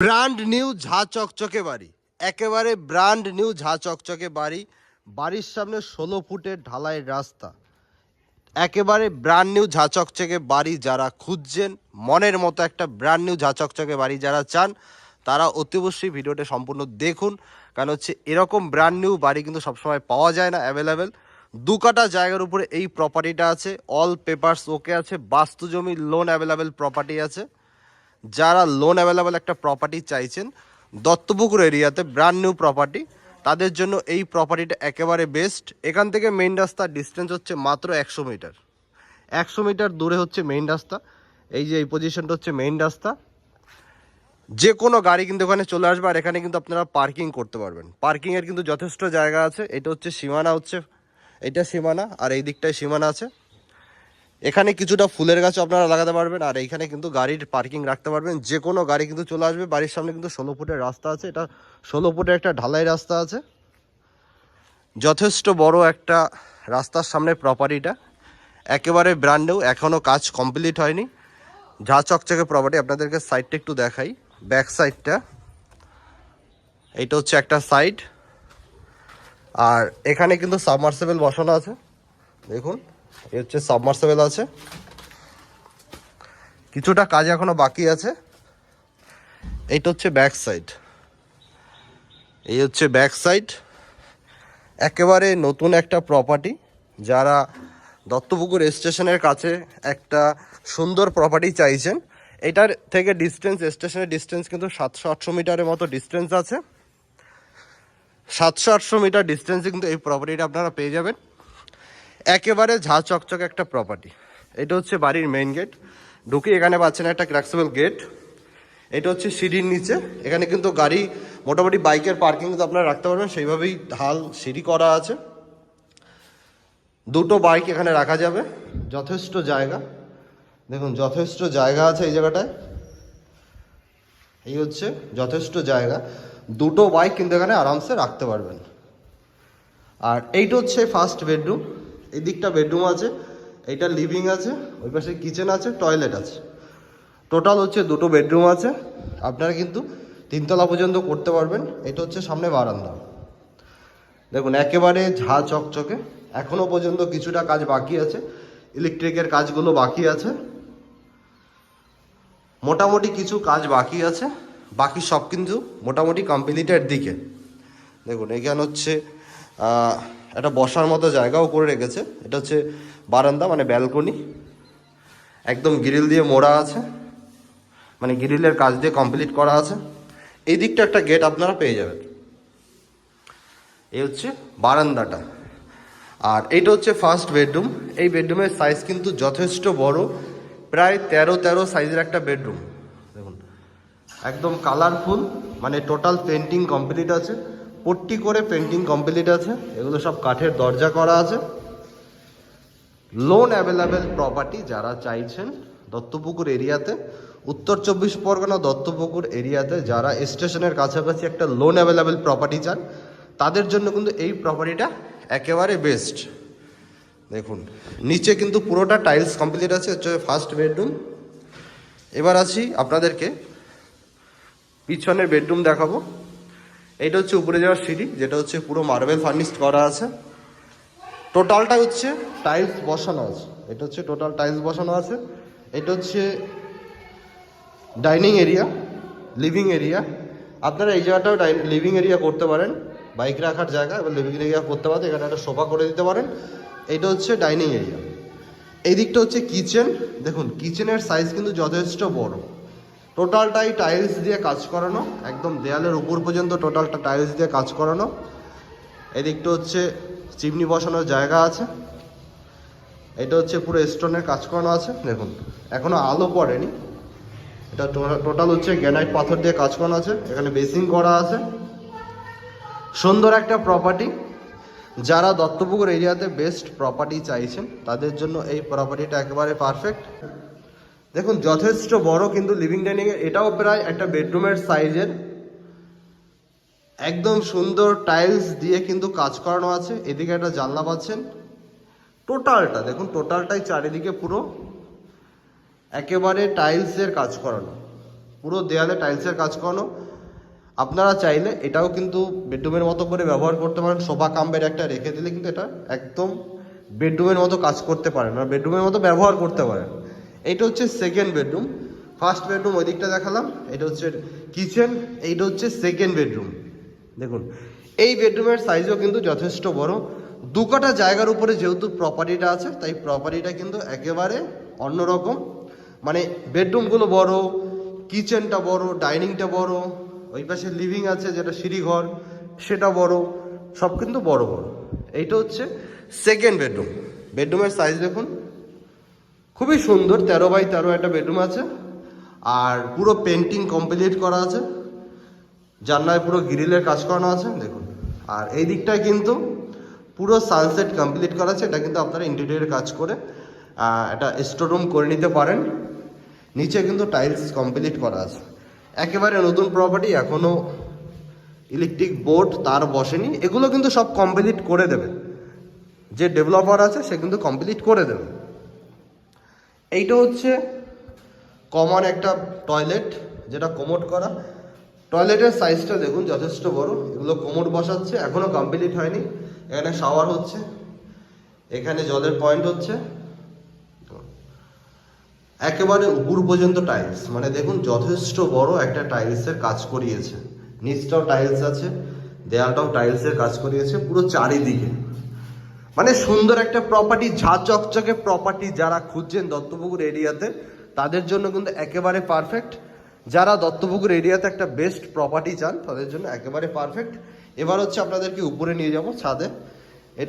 Brand new ঝা চকচকে বাড়ি। একেবারে ব্র্যান্ড নিউ ঝা চকচকে বাড়ি, বাড়ির সামনে ষোলো ফুটের ঢালাই রাস্তা। একেবারে ব্র্যান্ড নিউ ঝা চকচকে বাড়ি যারা খুঁজছেন, মনের মতো একটা ব্র্যান্ড নিউ ঝা চকচকে বাড়ি যারা চান, তারা অতি অবশ্যই ভিডিওটা সম্পূর্ণ দেখুন, কারণ হচ্ছে এরকম ব্র্যান্ড নিউ বাড়ি কিন্তু সবসময় পাওয়া যায় না অ্যাভেলেবেল দু কাটা জায়গার উপরে এই প্রপার্টিটা আছে অল পেপারস ওকে আছে বাস্তু জমি লোন অ্যাভেলেবেল প্রপার্টি আছে। যারা লোন অ্যাভেলেবেল একটা প্রপার্টি চাইছেন, দত্তপুকুর এরিয়াতে ব্র্যান্ড নিউ প্রপার্টি তাদের জন্য এই প্রপার্টিটা একেবারে বেস্ট এখান থেকে মেইন রাস্তার ডিস্টেন্স হচ্ছে মাত্র একশো মিটার একশো মিটার দূরে হচ্ছে মেইন রাস্তা। এই যে, এই পজিশনটা হচ্ছে মেইন রাস্তা। যে কোনো গাড়ি কিন্তু ওখানে চলে আসবে আর এখানে কিন্তু আপনারা পার্কিং করতে পারবেন। পার্কিংয়ের কিন্তু যথেষ্ট জায়গা আছে। এটা হচ্ছে সীমানা হচ্ছে, এটা সীমানা আর এই দিকটায় সীমানা আছে। এখানে কিছুটা ফুলের গাছ আপনারা লাগাতে পারবেন, আর এইখানে কিন্তু গাড়ির পার্কিং রাখতে পারবেন। যে কোনো গাড়ি কিন্তু চলে আসবে, বাড়ির সামনে কিন্তু ষোলো ফুটের রাস্তা আছে। এটা ষোলো ফুটের একটা ঢালাই রাস্তা আছে। যথেষ্ট বড় একটা রাস্তার সামনে প্রপার্টিটা একেবারে ব্র্যান্ডেও এখনও কাজ কমপ্লিট হয়নি। ঝা চকচকে প্রপার্টি আপনাদেরকে সাইডটা একটু দেখাই। ব্যাক সাইডটা এইটা হচ্ছে একটা সাইড আর এখানে কিন্তু সাবমার্সেবল বসানো আছে। দেখুন। হচ্ছে সাবমার্সেবল আছে। কিছুটা কাজ এখনও বাকি আছে। এইটা হচ্ছে ব্যাক সাইড এই হচ্ছে ব্যাক সাইড একেবারে নতুন একটা প্রপার্টি যারা দত্তপুকুর স্টেশনের কাছে একটা সুন্দর প্রপার্টি চাইছেন, এটার থেকে ডিস্টেন্স স্টেশনের ডিস্টেন্স কিন্তু সাতশো আটশো মিটারের মতো ডিস্টেন্স আছে। সাতশো আটশো মিটার ডিস্টেন্সে কিন্তু এই প্রপার্টিটা আপনারা পেয়ে যাবেন। একেবারে ঝা চকচক একটা প্রপার্টি এটা হচ্ছে বাড়ির মেইন গেট ঢুকে এখানে পাচ্ছেন একটা ক্র্যাক্সেবল গেট এটা হচ্ছে সিঁড়ির নিচে। এখানে কিন্তু গাড়ি, মোটামুটি বাইকের পার্কিং তো আপনারা রাখতে পারবেন, সেইভাবেই ঢাল সিঁড়ি করা আছে। দুটো বাইক এখানে রাখা যাবে। যথেষ্ট জায়গা। দেখুন, যথেষ্ট জায়গা আছে এই জায়গাটায়। এই হচ্ছে যথেষ্ট জায়গা। দুটো বাইক কিন্তু এখানে আরামসে রাখতে পারবেন। আর এইটা হচ্ছে ফার্স্ট বেডরুম এই দিকটা বেডরুম আছে, এইটা লিভিং আছে, ওই পাশে কিচেন আছে, টয়লেট আছে। টোটাল হচ্ছে দুটো বেডরুম আছে, আপনারা কিন্তু তিনতলা পর্যন্ত করতে পারবেন। এটা হচ্ছে সামনে বারান্দা। দেখুন, একেবারে ঝা চকচকে, এখনও পর্যন্ত কিছুটা কাজ বাকি আছে, ইলেকট্রিকের কাজগুলো বাকি আছে। মোটামুটি কিছু কাজ বাকি আছে, বাকি সব কিন্তু মোটামুটি কমপ্লিটের দিকে। দেখুন, এখানে হচ্ছে একটা বসার মতো জায়গাও করে রেখেছে। এটা হচ্ছে বারান্দা মানে ব্যালকনি। একদম গ্রিল দিয়ে মোড়া আছে। মানে গ্রিলের কাজ দিয়ে কমপ্লিট করা আছে। এই দিকটা একটা গেট আপনারা পেয়ে যাবেন। এই হচ্ছে বারান্দাটা। আর এইটা হচ্ছে ফার্স্ট বেডরুম এই বেডরুমের সাইজ কিন্তু যথেষ্ট বড়। প্রায় তেরো তেরো সাইজের একটা বেডরুম দেখুন, একদম কালারফুল মানে টোটাল পেন্টিং কমপ্লিট আছে। পট্টি করে পেন্টিং কমপ্লিট আছে। এগুলো সব কাঠের দরজা করা আছে। লোন অ্যাভেলেবেল প্রপার্টি যারা চাইছেন দত্তপুকুর এরিয়াতে, উত্তর চব্বিশ পরগনা দত্তপুকুর এরিয়াতে যারা স্টেশনের কাছাকাছি একটা লোন অ্যাভেলেবেল প্রপার্টি চান, তাদের জন্য কিন্তু এই প্রপার্টিটা একেবারে বেস্ট দেখুন, নিচে কিন্তু পুরোটা টাইলস কমপ্লিট আছে, হচ্ছে ফার্স্ট বেডরুম এবার আছি আপনাদেরকে পিছনের বেডরুম দেখাবো। এইটা হচ্ছে উপরে যাওয়ার সিঁড়ি, যেটা হচ্ছে পুরো মার্বেল ফার্নিশড করা আছে। টোটালটা হচ্ছে টাইলস বসানো আছে। এটা হচ্ছে টোটাল টাইলস বসানো আছে। এটা হচ্ছে ডাইনিং এরিয়া লিভিং এরিয়া আপনারা এই জায়গাটাও লিভিং এরিয়া করতে পারেন। বাইক রাখার জায়গা এবার লিভিং এরিয়া করতে পারেন। এখানে একটা সোফা করে দিতে পারেন। এটা হচ্ছে ডাইনিং এরিয়া এই দিকটা হচ্ছে কিচেন দেখুন কিচেনের সাইজ কিন্তু যথেষ্ট বড়। টোটালটাই টাইলস দিয়ে কাজ করানো, একদম দেয়ালের উপর পর্যন্ত টোটালটা টাইলস দিয়ে কাজ করানো। এদিকটা হচ্ছে চিমনি বসানোর জায়গা আছে। এটা হচ্ছে পুরো স্টোনের কাজ করানো আছে, দেখুন। এখনও আলো পড়েনি। এটা টোটাল হচ্ছে গ্যানাইট পাথর দিয়ে কাজ করানো আছে, এখানে বেসিং করা আছে। সুন্দর একটা প্রপার্টি যারা দত্তপুকুর এরিয়াতে বেস্ট প্রপার্টি চাইছেন, তাদের জন্য এই প্রপার্টিটা একেবারে পারফেক্ট দেখুন, যথেষ্ট বড় কিন্তু লিভিং ডাইনিং এটাও প্রায় একটা বেডরুমের সাইজের একদম সুন্দর টাইলস দিয়ে কিন্তু কাজ করানো আছে। এদিকে একটা জানলা পাচ্ছেন। টোটালটা দেখুন টোটালটাই চারিদিকে পুরো একেবারে টাইলসের কাজ করানো। পুরো দেয়ালে টাইলসের কাজ করানো। আপনারা চাইলে এটাও কিন্তু বেডরুমের মতো করে ব্যবহার করতে পারেন। শোভা কাম্বের একটা রেখে দিলে কিন্তু এটা একদম বেডরুমের মতো কাজ করতে পারেন। আর বেডরুমের মতো ব্যবহার করতে পারেন। এইটা হচ্ছে সেকেন্ড বেডরুম ফার্স্ট বেডরুম ওই দিকটা দেখালাম। এটা হচ্ছে কিচেন এইটা হচ্ছে সেকেন্ড বেডরুম দেখুন, এই বেডরুমের সাইজও কিন্তু যথেষ্ট বড়। দু কাটা জায়গার উপরে যেহেতু প্রপার্টিটা আছে, তাই প্রপার্টিটা কিন্তু একেবারে অন্যরকম। মানে বেডরুমগুলো বড় কিচেনটা বড় ডাইনিংটা বড়, ওই পাশে লিভিং আছে, যেটা সিঁড়িঘর, সেটা বড়, সব কিন্তু বড় বড়। এইটা হচ্ছে সেকেন্ড বেডরুম বেডরুমের সাইজ দেখুন খুবই সুন্দর, তেরো বাই তেরো একটা বেডরুম আছে। আর পুরো পেন্টিং কমপ্লিট করা আছে। জানলায় পুরো গ্রিলের কাজ করানো আছে, দেখুন। আর এই দিকটায় কিন্তু পুরো সানসেট কমপ্লিট করা আছে, এটা কিন্তু আপনারা ইন্টেরিয়র কাজ করে এটা স্টোরুম করে নিতে পারেন। নিচে কিন্তু টাইলস কমপ্লিট করা আছে। একেবারে নতুন প্রপার্টি এখনও ইলেকট্রিক বোর্ড তার বসেনি। এগুলো কিন্তু সব কমপ্লিট করে দেবে। যে ডেভেলপার আছে, সে কিন্তু কমপ্লিট করে দেবে। এইটা হচ্ছে কমন একটা টয়লেট যেটা কোমোট করা। টয়লেটের সাইজটা দেখুন, যথেষ্ট বড়। এগুলো কোমোট বসাচ্ছে এখনও কমপ্লিট হয়নি। এখানে শাওয়ার হচ্ছে, এখানে জলের পয়েন্ট হচ্ছে। একেবারে উপর পর্যন্ত টাইলস মানে দেখুন যথেষ্ট বড় একটা টাইলসের কাজ করিয়েছে। নিচটাও টাইলস আছে, দেয়ালটাও টাইলসের কাজ করিয়েছে, পুরো চারিদিকে। মানে সুন্দর একটা প্রপার্টি ঝা চকচকে প্রপার্টি যারা খুঁজছেন দত্তপুকুর এরিয়াতে, তাদের জন্য কিন্তু একেবারে পারফেক্ট যারা দত্তপুকুর এরিয়াতে একটা বেস্ট প্রপার্টি চান, তাদের জন্য একেবারে পারফেক্ট এবার হচ্ছে আপনাদেরকে উপরে নিয়ে যাব ছাদে।